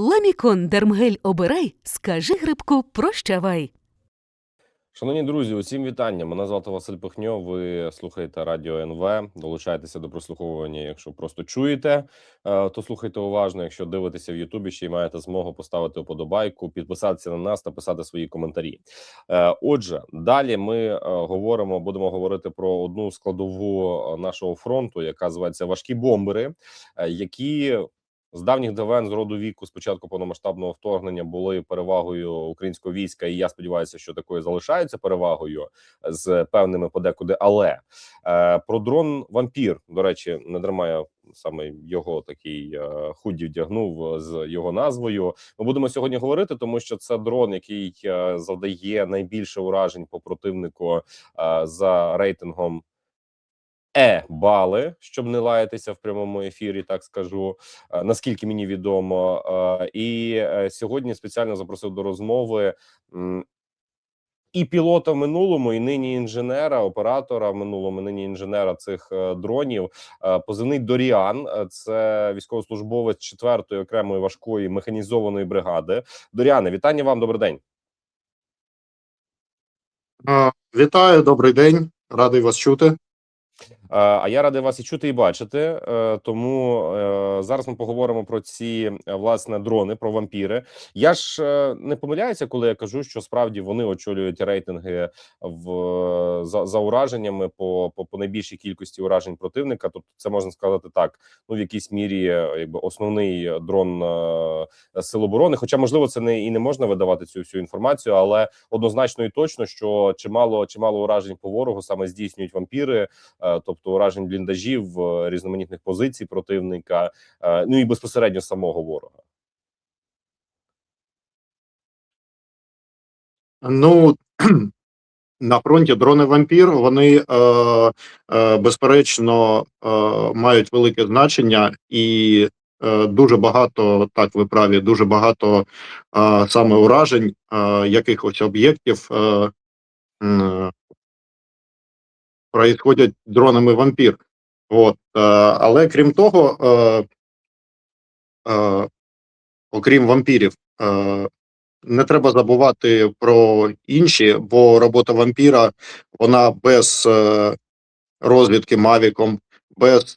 Ламікон Дермгель обирай, скажи грибку прощавай. Шановні друзі, усім вітання. Мене звати Василь Пихньо. Ви слухаєте радіо НВ. Долучайтеся до прослуховування. Якщо просто чуєте, е, то слухайте уважно. Якщо дивитеся в Ютубі, ще й маєте змогу поставити вподобайку, підписатися на нас та писати свої коментарі. Е, Отже, далі ми е, говоримо, будемо говорити про одну складову нашого фронту, яка зветься важкі бомбери, які з давніх давен з роду віку, спочатку повномасштабного вторгнення, були перевагою українського війська, і я сподіваюся, що такою залишаються перевагою з певними подекуди. Але е, про дрон вампір до речі, не дарма я саме його такий е, худі вдягнув з його назвою. Ми будемо сьогодні говорити, тому що це дрон, який е, завдає найбільше уражень по противнику е, за рейтингом. Е бали, щоб не лаятися в прямому ефірі, так скажу е, наскільки мені відомо. Е, І е, сьогодні спеціально запросив до розмови і пілота в минулому, і нині інженера, оператора в минулому, нині інженера цих дронів. Позивний Доріан. Це військовослужбовець 4-ї окремої важкої механізованої бригади. Доріане, вітання вам. Добрий день. Вітаю, добрий день, радий вас чути. Е, А я радий вас і чути і бачити. Е, Тому е, зараз ми поговоримо про ці власне дрони, про вампіри. Я ж не помиляюся, коли я кажу, що справді вони очолюють рейтинги в за, за ураженнями по, по, по найбільшій кількості уражень противника. Тобто, це можна сказати так. Ну в якійсь мірі, якби основний дрон сил оборони. Хоча, можливо, це не і не можна видавати цю всю інформацію, але однозначно і точно, що чимало чимало уражень по ворогу саме здійснюють вампіри. Е, тобто уражень бліндажів, е, різноманітних позицій противника, е, ну і безпосередньо самого ворога. Ну на фронті дрони вампір вони е, е, безперечно е, мають велике значення і е, дуже багато, так ви праві, дуже багато е, саме уражень е, якихось об'єктів е, происходять дронами вампір. От, е, але крім того, е, е, окрім вампірів, е, не треба забувати про інші, бо робота вампіра вона без розвідки Мавіком, без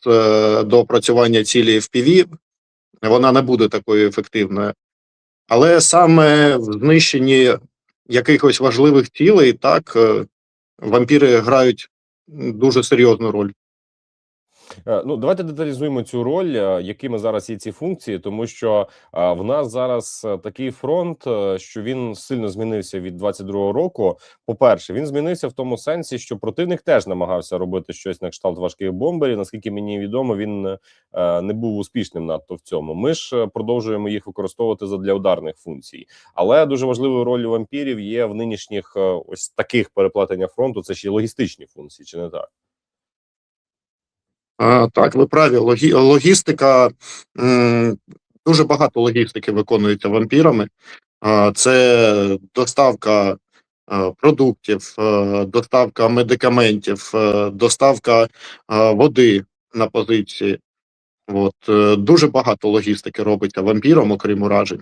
доопрацювання цілі FPV, вона не буде такою ефективною. Але саме в знищенні якихось важливих цілей, так, вампіри грають дуже серйозну роль. Е, Ну, давайте деталізуємо цю роль, е, якими зараз є ці функції, тому що е, в нас зараз такий фронт, що він сильно змінився від 22-го року. По-перше, він змінився в тому сенсі, що противник теж намагався робити щось на кшталт важких бомберів. Наскільки мені відомо, він не був успішним надто в цьому. Ми ж продовжуємо їх використовувати задля ударних функцій. Але дуже важливою ролью вампірів є в нинішніх ось таких переплетеннях фронту. Це ще й логістичні функції, чи не так? Так, ви праві. Логі, логістика дуже багато логістики виконується вампірами. Це доставка продуктів, доставка медикаментів, доставка води на позиції. От, е, дуже багато логістики робиться вампіром, окрім уражень.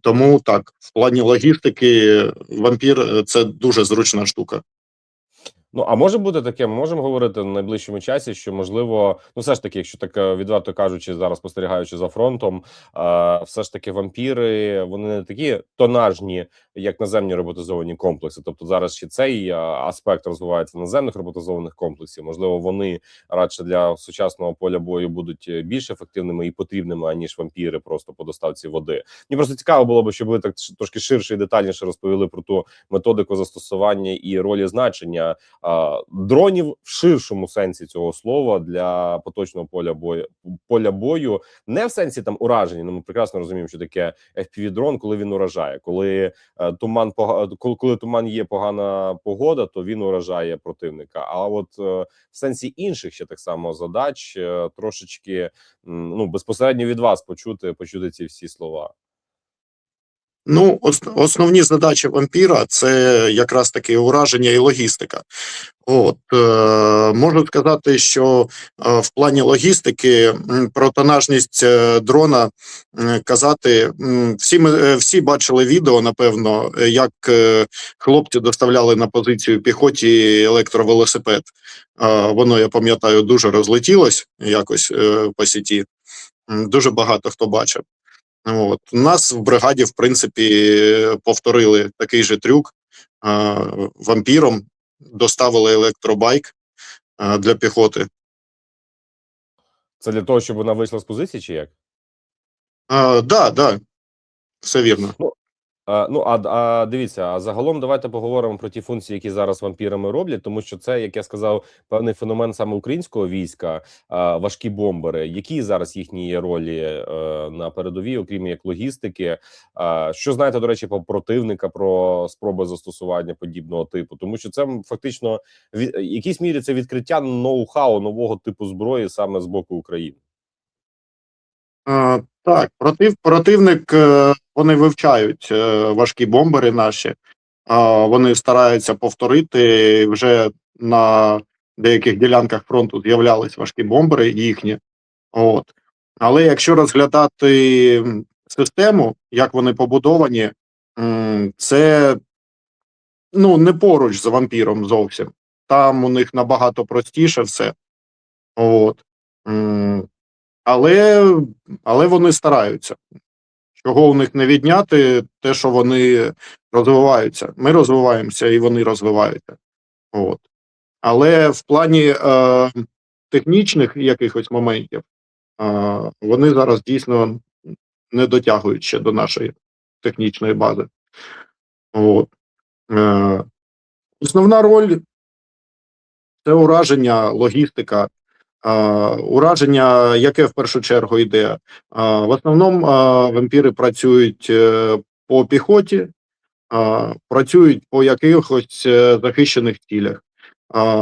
Тому так, в плані логістики вампір е, це дуже зручна штука. Ну а може бути таке, ми можемо говорити в найближчому часі, що можливо, ну все ж таки, якщо так е, відверто кажучи, зараз спостерігаючи за фронтом, е, все ж таки вампіри вони не такі тонажні, як наземні роботизовані комплекси. Тобто зараз ще цей е, аспект розвивається наземних роботизованих комплексів. Можливо, вони радше для сучасного поля бою будуть е, більш ефективними і потрібними аніж вампіри, просто по доставці води. Мені просто цікаво було б, щоб ви так трошки ширше і детальніше розповіли про ту методику застосування і ролі значення дронів в ширшому сенсі цього слова для поточного поля бою поля бою, не в сенсі там ураження. Ну ми прекрасно розуміємо, що таке fpv дрон, коли він уражає, коли е, туман коли туман є погана погода, то він уражає противника. А от е, в сенсі інших ще так само задач е, трошечки ну безпосередньо від вас почути почути ці всі слова. Ну, основні задачі вампіра це якраз таки ураження і логістика. От е, можу сказати, що е, в плані логістики про тонажність е, дрона казати всі ми всі бачили відео, напевно, як хлопці доставляли на позицію піхоті електровелосипед. Воно, я пам'ятаю, дуже розлетілось якось по сіті. Дуже багато хто бачив. От. У нас в бригаді, в принципі, повторили такий же трюк е, вампіром, доставили електробайк е, для піхоти. Це для того, щоб вона вийшла з позиції, чи як? Так, да, да, все вірно. А, ну а, а дивіться, а загалом давайте поговоримо про ті функції, які зараз вампірами роблять, тому що це, як я сказав, певний феномен саме українського війська, важкі бомбери. Які зараз їхні є ролі е, на передовій, окрім як логістики? Що знаєте, до речі, про противника про спроби застосування подібного типу? Тому що це фактично в якійсь мірі це відкриття ноу-хау нового типу зброї саме з боку України. Е, Так, против, противник, е, вони вивчають е, важкі бомбери наші, вони стараються повторити. Вже на деяких ділянках фронту з'являлись важкі бомбери їхні. От. Але якщо розглядати систему, як вони побудовані, це ну, не поруч з вампіром зовсім. Там у них набагато простіше все. От. Але, але вони стараються. Чого у них не відняти, те, що вони розвиваються. Ми розвиваємося і вони розвиваються. От. Але в плані е, технічних якихось моментів е, вони зараз дійсно не дотягують ще до нашої технічної бази. От. Е, основна роль це ураження, логістика. Ураження, яке в першу чергу йде. В основному вампіри працюють е, по піхоті, працюють по якихось е, захищених цілях.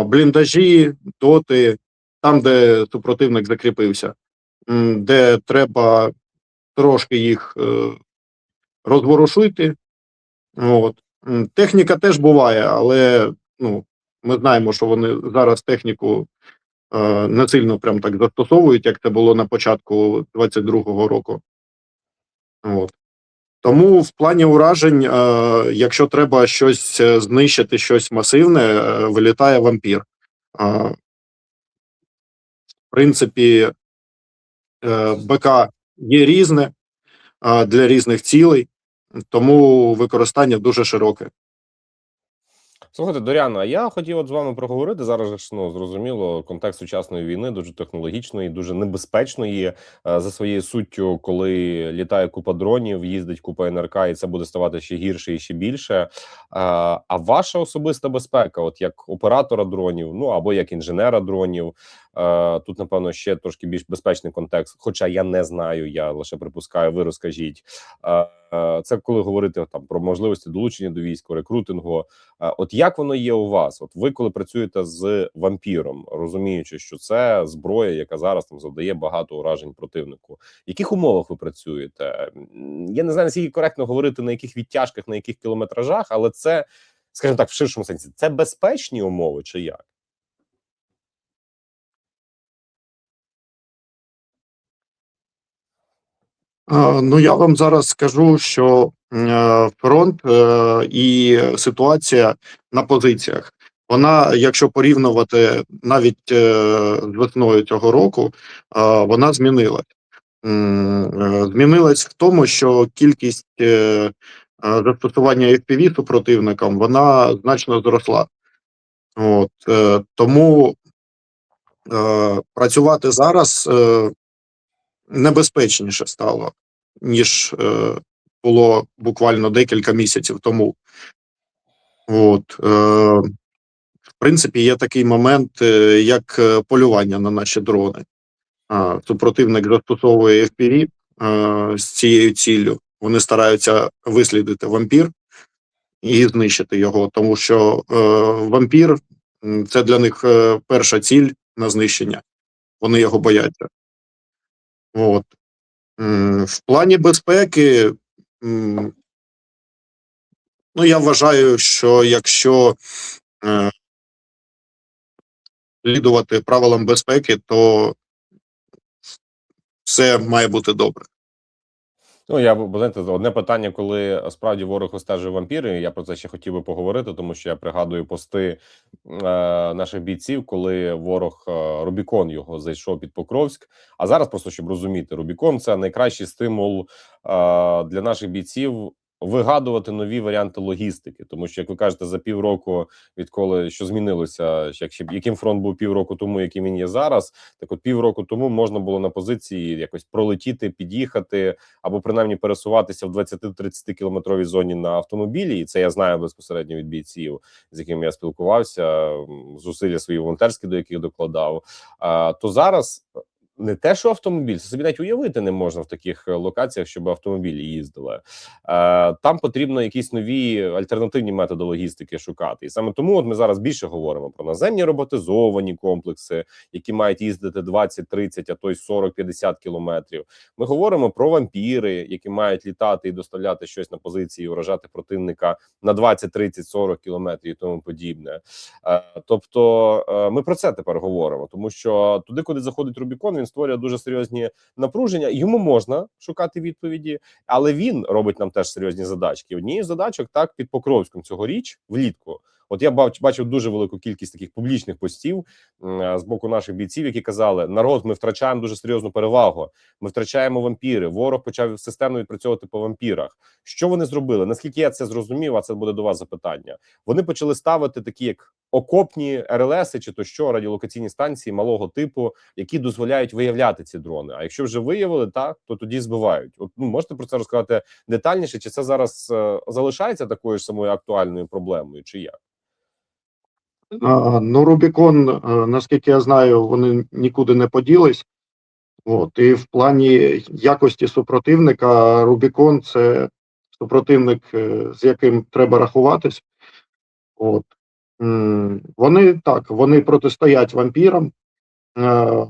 Бліндажі, доти, там, де супротивник закріпився, де треба трошки їх е, розворушити. От. Техніка теж буває, але ну, ми знаємо, що вони зараз техніку не сильно прям так застосовують, як це було на початку 22-го року. От. Тому в плані уражень, е, якщо треба щось е, знищити, щось масивне, е, вилітає вампір. В принципі, БК є різне для різних цілей, тому використання дуже широке. Слухайте, Доряно, а я хотів от з вами проговорити зараз. ж, Ну зрозуміло, контекст сучасної війни дуже технологічної, дуже небезпечної е, за своєю суттю, коли літає купа дронів, їздить купа НРК, і це буде ставати ще гірше і ще більше. Е, А ваша особиста безпека, от як оператора дронів, ну або як інженера дронів, тут напевно ще трошки більш безпечний контекст. Хоча я не знаю, я лише припускаю. Ви розкажіть. Е, е, Це коли говорити там про можливості долучення до війська, рекрутингу. От як воно є у вас? От ви коли працюєте з вампіром, розуміючи, що це зброя, яка зараз там завдає багато уражень противнику. В яких умовах ви працюєте? Я не знаю, наскільки коректно говорити на яких відтяжках, на яких кілометражах, але це, скажімо так, в ширшому сенсі, це безпечні умови чи як? Ну, я вам зараз скажу, що е, фронт е, і ситуація на позиціях. Вона, якщо порівнювати навіть е, з весною цього року, е, вона змінилась. Е, Змінилась в тому, що кількість е, е, застосування FPV супротивникам вона значно зросла. От, е, тому е, працювати зараз е, небезпечніше стало, ніж е, було буквально декілька місяців тому. От, е, в принципі, є такий момент, е, як е, полювання на наші дрони. А, супротивник застосовує FPV е, з цією ціллю. Вони стараються вислідити вампір і знищити його, тому що е, вампір це для них е, перша ціль на знищення. Вони його бояться. От. В плані безпеки Ну, я вважаю, що якщо е, слідувати правилам безпеки, то все має бути добре. Ну, я бо знаєте, одне питання, коли справді ворог остежує вампіри. Я про це ще хотів би поговорити, тому що я пригадую пости е, наших бійців, коли ворог е, Рубікон його зайшов під Покровськ. А зараз просто щоб розуміти, Рубікон це найкращий стимул е, для наших бійців. Вигадувати нові варіанти логістики, тому що як ви кажете, за півроку, відколи що змінилося, як яким фронт був півроку тому, яким він є зараз, так от півроку тому можна було на позиції якось пролетіти, під'їхати або принаймні пересуватися в 20-30 кілометровій зоні на автомобілі, і це я знаю безпосередньо від бійців, з якими я спілкувався, зусилля свої волонтерські, до яких докладав. То зараз не те, що автомобіль, це собі навіть уявити не можна в таких е, локаціях, щоб автомобілі їздили. Е, там потрібно якісь нові альтернативні методи логістики шукати. І саме тому, от ми зараз більше говоримо про наземні роботизовані комплекси, які мають їздити 20, 30, а то й 40, 50 кілометрів. Ми говоримо про вампіри, які мають літати і доставляти щось на позиції, вражати противника на 20, 30, 40 кілометрів і тому подібне. Е, тобто, ми про це тепер говоримо, тому що туди, куди заходить Рубікон, він створює дуже серйозні напруження. Йому можна шукати відповіді, але він робить нам теж серйозні задачки. Однією з задачок так під Покровськом цьогоріч влітку. От я бач, бачив дуже велику кількість таких публічних постів з боку наших бійців, які казали: народ, ми втрачаємо дуже серйозну перевагу. Ми втрачаємо вампіри. Ворог почав системно відпрацьовувати по вампірах. Що вони зробили? Наскільки я це зрозумів, а це буде до вас запитання. Вони почали ставити такі, як окопні РЛСи, чи то що радіолокаційні станції малого типу, які дозволяють виявляти ці дрони. А якщо вже виявили, так то тоді збивають. От ну можете про це розказати детальніше, чи це зараз е, залишається такою ж самою актуальною проблемою, чи як? Ну, Рубікон, е, наскільки я знаю, вони нікуди не поділись. От, і в плані якості супротивника Рубікон це супротивник, е, з яким треба рахуватись. От. Вони так, вони протистоять вампірам. Е,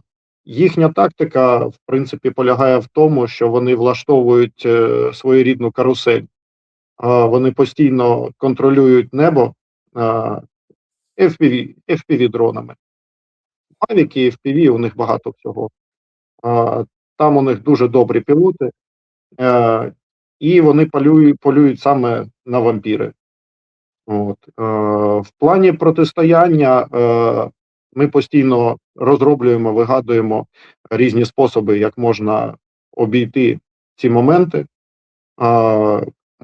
Їхня тактика, в принципі, полягає в тому, що вони влаштовують своєрідну карусель. Вони постійно контролюють небо. FPV, FPV дронами. Мавіки, FPV, у них багато всього. Там у них дуже добрі пілоти, е, і вони полюють, полюють саме на вампіри. От. Е, В плані протистояння е, ми постійно розроблюємо, вигадуємо різні способи, як можна обійти ці моменти.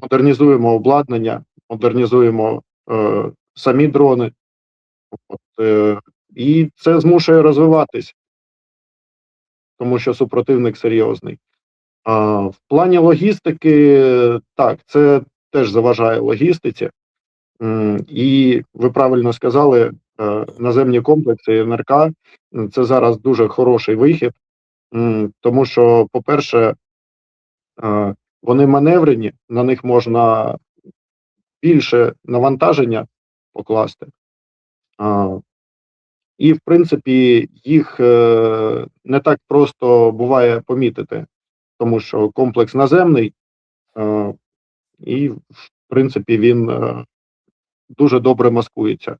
Модернізуємо обладнання, модернізуємо самі дрони. От, е, і це змушує розвиватись, тому що супротивник серйозний. А, в плані логістики, так, це теж заважає логістиці. І ви правильно сказали, е, наземні комплекси НРК це зараз дуже хороший вихід, тому що, по-перше, е, вони маневрені, на них можна більше навантаження покласти. І, в принципі, їх е, не так просто буває помітити, тому що комплекс наземний, е, і, в принципі, він е, дуже добре маскується.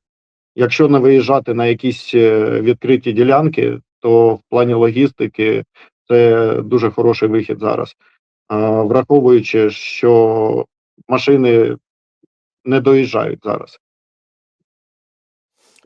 Якщо не виїжджати на якісь відкриті ділянки, то в плані логістики це дуже хороший вихід зараз. Враховуючи, що машини не доїжджають зараз.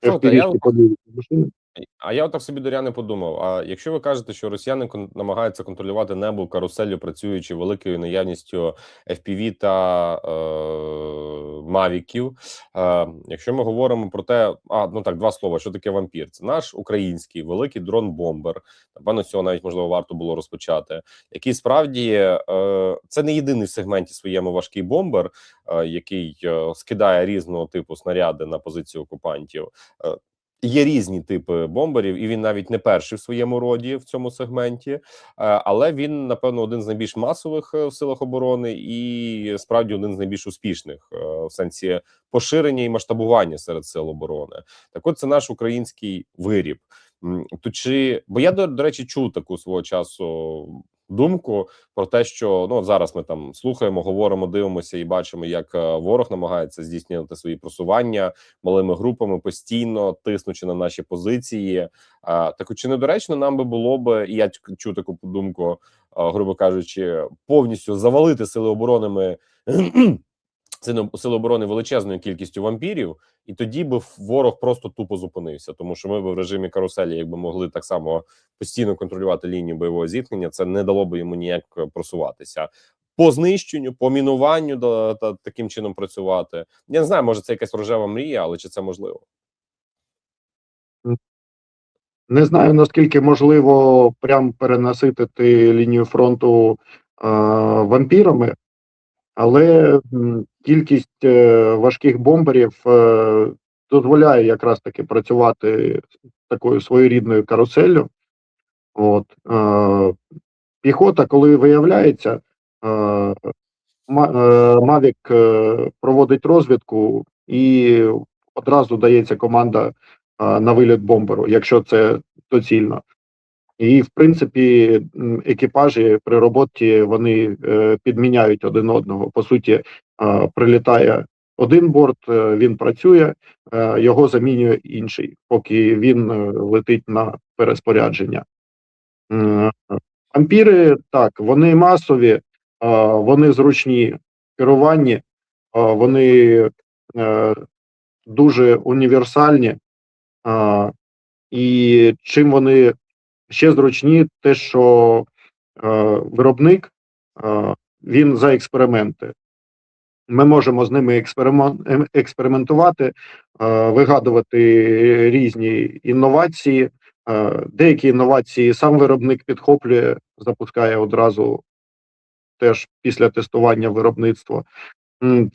Слухайте, я- FPV-шки подивляться машини. А я отак собі Доряне подумав: а якщо ви кажете, що росіяни намагаються контролювати небо каруселлю, працюючи великою наявністю FPV та е, мавіків, е, якщо ми говоримо про те, а ну так, два слова, що таке вампір? Це наш український великий дрон-бомбер. Напевно, цього навіть можливо варто було розпочати. Який справді е, це не єдиний в сегменті своєму важкий бомбер, е, який е, скидає різного типу снаряди на позицію окупантів. Е, Є різні типи бомберів, і він навіть не перший в своєму роді в цьому сегменті, Е, але він, напевно, один з найбільш масових е, в силах оборони, і справді один з найбільш успішних е, в сенсі поширення і масштабування серед сил оборони. Так, от це наш український виріб. То чи бо я до, до речі чув таку свого часу думку про те, що ну зараз ми там слухаємо, говоримо, дивимося і бачимо, як е, ворог намагається здійснювати свої просування малими групами, постійно тиснучи на наші позиції. А, так чи недоречно нам би було б, і я чую таку думку, а, грубо кажучи, повністю завалити сили оборонами сили, оборони величезною кількістю вампірів, і тоді би ворог просто тупо зупинився, тому що ми б в режимі каруселі, якби могли так само постійно контролювати лінію бойового зіткнення, це не дало би йому ніяк просуватися. По знищенню, по мінуванню да, та таким чином працювати. Я не знаю, може це якась рожева мрія, але чи це можливо? Не знаю наскільки можливо прям перенаситити лінію фронту е, вампірами, але кількість е, важких бомберів е, дозволяє якраз таки працювати такою своєрідною каруселлю. От, е, піхота, коли виявляється, Ма- Мавік проводить розвідку і одразу дається команда на виліт бомберу, якщо це доцільно. І, в принципі, екіпажі при роботі вони е, підміняють один одного. По суті, е, прилітає один борт, е, він працює, його замінює інший, поки він летить на переспорядження. М, Вампіри так, вони масові, вони зручні в керуванні, вони дуже універсальні. І чим вони ще зручні, те, що е, виробник е, він за експерименти. Ми можемо з ними ем- експериментувати, е, вигадувати різні інновації. Е, деякі інновації сам виробник підхоплює, запускає одразу теж після тестування виробництва.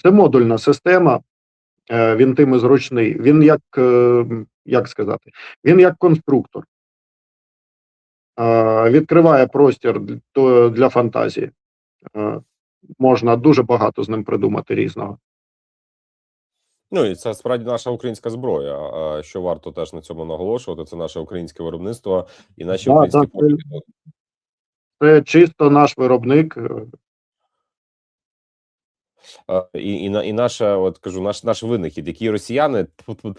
Це модульна система. Е, Він тим і зручний. Він як, як сказати, він як конструктор. Відкриває простір для фантазії. Можна дуже багато з ним придумати різного. Ну і це справді наша українська зброя. Що варто теж на цьому наголошувати? Це наше українське виробництво і наші Да, українські це- Це чисто наш виробник. Е, Е, І, і, і наша, от кажу, наш наш винахід, які росіяни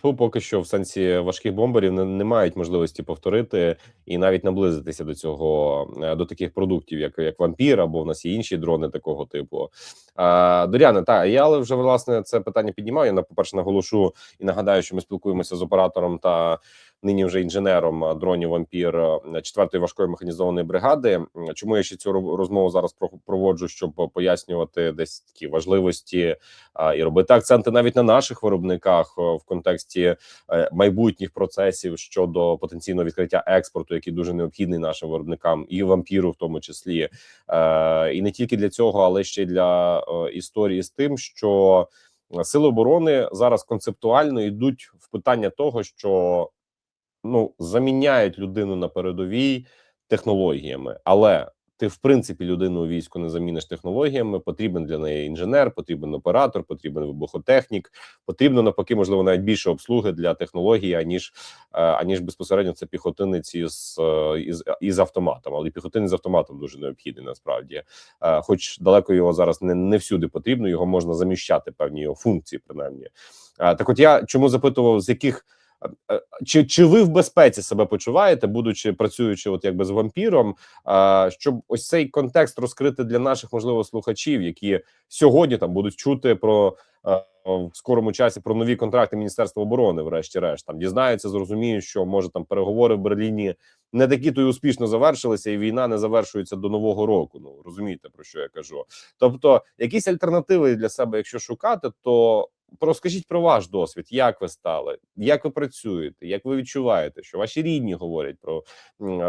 поки що в сенсі важких бомберів не, не мають можливості повторити і навіть наблизитися до цього е, до таких продуктів, як як вампір, або в нас є інші дрони такого типу. А, Доряне, так я але вже власне це питання піднімаю. Я на по перше наголошу і нагадаю, що ми спілкуємося з оператором та нині вже інженером дронів вампір 4-ї важкої механізованої бригади. Чому я ще цю розмову зараз про- проводжу, щоб пояснювати десь такі важливості і робити акценти навіть на наших виробниках в контексті е, майбутніх процесів щодо потенційного відкриття експорту, який дуже необхідний нашим виробникам, і вампіру, в тому числі, Е, і не тільки для цього, але ще для е, історії з тим, що сили оборони зараз концептуально йдуть в питання того, що ну заміняють людину на передовій технологіями, але ти, в принципі, людину у війську не заміниш технологіями. Потрібен для неї інженер, потрібен оператор, потрібен вибухотехнік. Потрібно навпаки, можливо, навіть більше обслуги для технології, аніж е, аніж безпосередньо це піхотинець із, е, із, із автоматом. Але піхотинець з автоматом дуже необхідний насправді. Е, Хоч далеко його зараз не, не всюди потрібно, його можна заміщати певні його функції, принаймні. Так, от я чому запитував, з яких чи, чи ви в безпеці себе почуваєте, будучи працюючи, от якби з вампіром, а, щоб ось цей контекст розкрити для наших можливо слухачів, які сьогодні там будуть чути про в скорому часі про нові контракти Міністерства оборони, врешті-решт там дізнаються, зрозуміють, що може там переговори в Берліні не такі то й успішно завершилися, і війна не завершується до нового року. Ну розумієте про що я кажу? Тобто, якісь альтернативи для себе, якщо шукати, то розкажіть про ваш досвід, як ви стали, як ви працюєте, як ви відчуваєте, що ваші рідні говорять про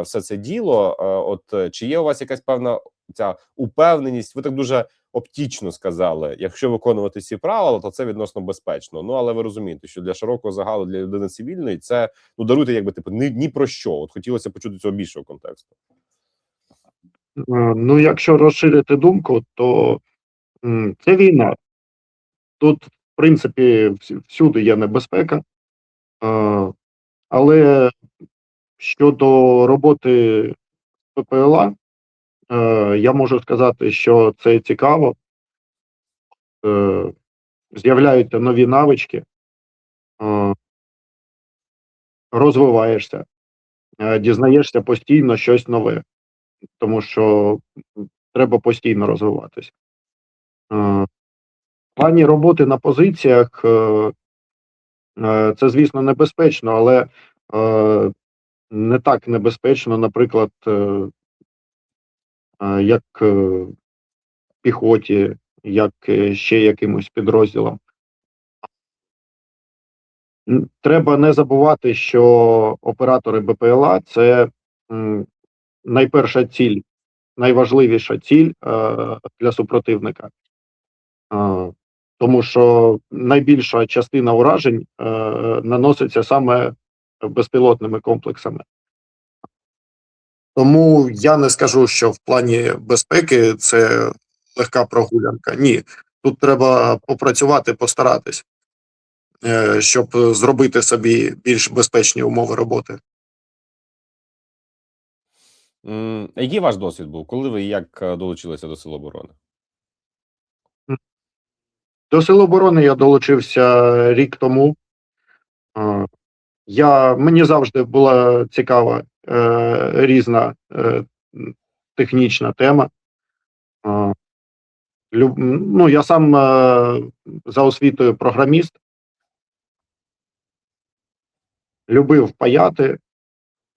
все це діло. Е, От е, чи є у вас якась певна ця упевненість? Ви так дуже оптічно сказали. Якщо виконувати ці правила, то це відносно безпечно. Ну але ви розумієте, що для широкого загалу для людини цивільної це ну даруйте, якби типу ні, ні про що. От хотілося почути цього більшого контексту. Е, Ну, якщо розширити думку, то це війна. Тут, в принципі, всюди є небезпека. Але щодо роботи ППЛА, Е, я можу сказати, що це цікаво. Е, з'являються нові навички, е, розвиваєшся, дізнаєшся постійно щось нове, тому що треба постійно розвиватися. Плані роботи на позиціях е, е, це, звісно, небезпечно, але е, не так небезпечно, наприклад, як піхоті, як ще якимось підрозділам. Треба не забувати, що оператори БПЛА це найперша ціль, найважливіша ціль для супротивника. Тому що найбільша частина уражень е, наноситься саме безпілотними комплексами. Тому я не скажу, що в плані безпеки це легка прогулянка. Ні, тут треба попрацювати, постаратись, е, щоб зробити собі більш безпечні умови роботи. Який ваш досвід був? Коли ви як е, долучилися до Сил оборони? До Сил оборони я долучився рік тому. Я, мені завжди була цікава е, різна е, технічна тема. Е, люб, ну, я сам е, за освітою програміст. Любив паяти,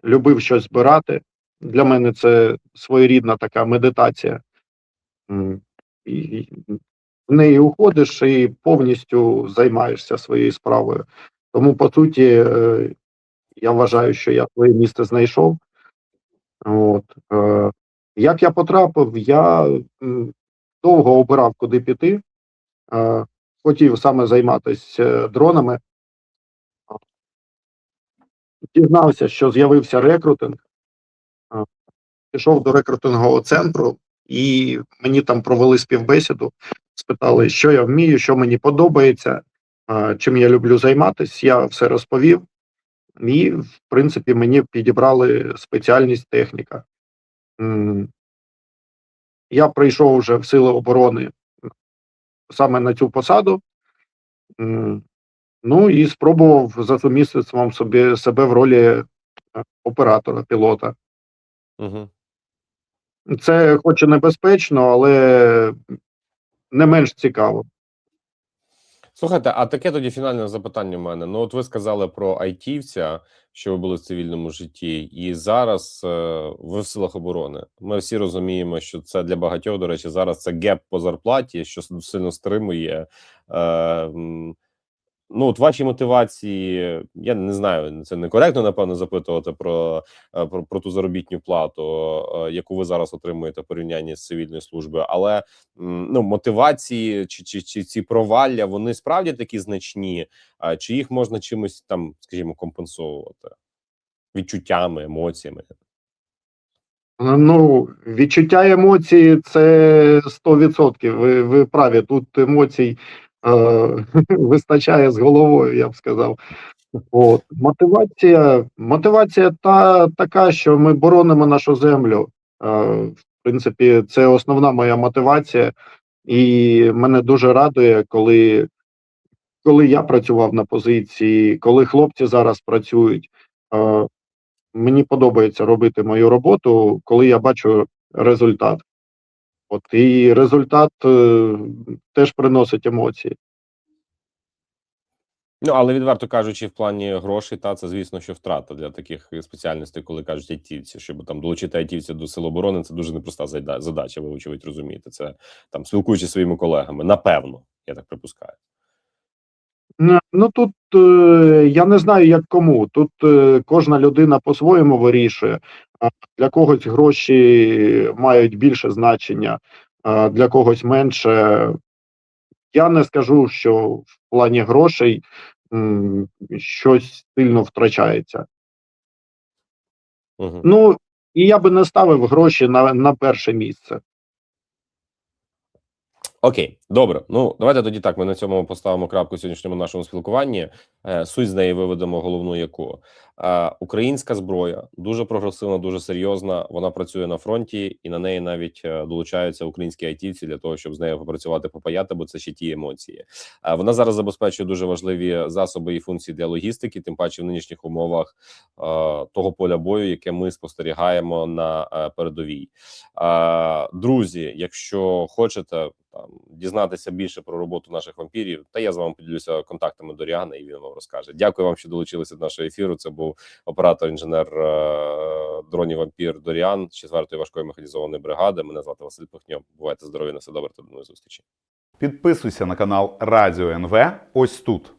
любив щось збирати. Для мене це своєрідна така медитація. В неї уходиш і повністю займаєшся своєю справою. Тому, по суті, е, я вважаю, що я своє місце знайшов. От. Е, Як я потрапив, я довго обирав, куди піти. Е, Хотів саме займатися дронами. Дізнався, що з'явився рекрутинг. Пішов до рекрутингового центру, і мені там провели співбесіду, спитали, що я вмію, що мені подобається, чим я люблю займатися. Я все розповів. І, в принципі, мені підібрали спеціальність техніка. Я прийшов вже в Сили оборони саме на цю посаду. Ну і спробував за сумісництвом собі себе в ролі е, оператора, пілота. Угу. Це хоч і небезпечно, але не менш цікаво. Слухайте, а таке тоді фінальне запитання в мене. Ну, от ви сказали про айтівця, що ви були в цивільному житті, і зараз е, ви в силах оборони. Ми всі розуміємо, що це для багатьох, до речі, зараз це геп по зарплаті, що сильно стримує. Е, ну, от ваші мотивації, я не знаю, це некоректно, напевно, запитувати про, е, про, про ту заробітну плату, е, яку ви зараз отримуєте в порівнянні з цивільною службою, але ну, мотивації чи, чи, чи ці провалля вони справді такі значні, чи їх можна чимось там, скажімо, компенсовувати відчуттями, емоціями? Ну, відчуття емоцій це 100%. Ви, ви праві. Тут емоцій е, вистачає з головою, я б сказав. От. Мотивація, мотивація та така, що ми боронимо нашу землю. Е, в принципі, це основна моя мотивація, і мене дуже радує, коли, коли я працював на позиції, коли хлопці зараз працюють. Е, мені подобається робити мою роботу, коли я бачу результат. От і результат е, теж приносить емоції. Ну але відверто кажучи, в плані грошей, та це звісно, що втрата для таких спеціальностей, коли кажуть айтівці, щоб там долучити айтівців до сил оборони, це дуже непроста задача. Ви очевидь розумієте. Це там спілкуючись зі своїми колегами. Напевно, я так припускаю. Ну, Ну тут е, я не знаю, як кому. Тут е, кожна людина по-своєму вирішує. Для когось гроші мають більше значення, для когось менше. Я не скажу, що в плані грошей щось сильно втрачається. Угу. Ну і я би не ставив гроші на, на перше місце. Окей, добре. Ну давайте тоді так. Ми на цьому поставимо крапку в сьогоднішньому нашому спілкуванні. Е, суть з неї виведемо головну яку. Е, Українська зброя дуже прогресивна, дуже серйозна. Вона працює на фронті, і на неї навіть е, долучаються українські айтівці для того, щоб з нею попрацювати, попаяти, бо це ще ті емоції. Е, Вона зараз забезпечує дуже важливі засоби і функції для логістики, тим паче в нинішніх умовах того поля бою, яке ми спостерігаємо на передовій. Друзі, якщо хочете там дізнатися більше про роботу наших вампірів, та я з вами поділюся контактами Доріана, і він вам розкаже. Дякую вам, що долучилися до нашого ефіру. Це був оператор інженер е, дронів вампір Доріан 4-ї важкої механізованої бригади. Мене звати Василь Пихньо. Бувайте здорові, на все добре до нової зустрічі. Підписуйся на канал Радіо НВ ось тут.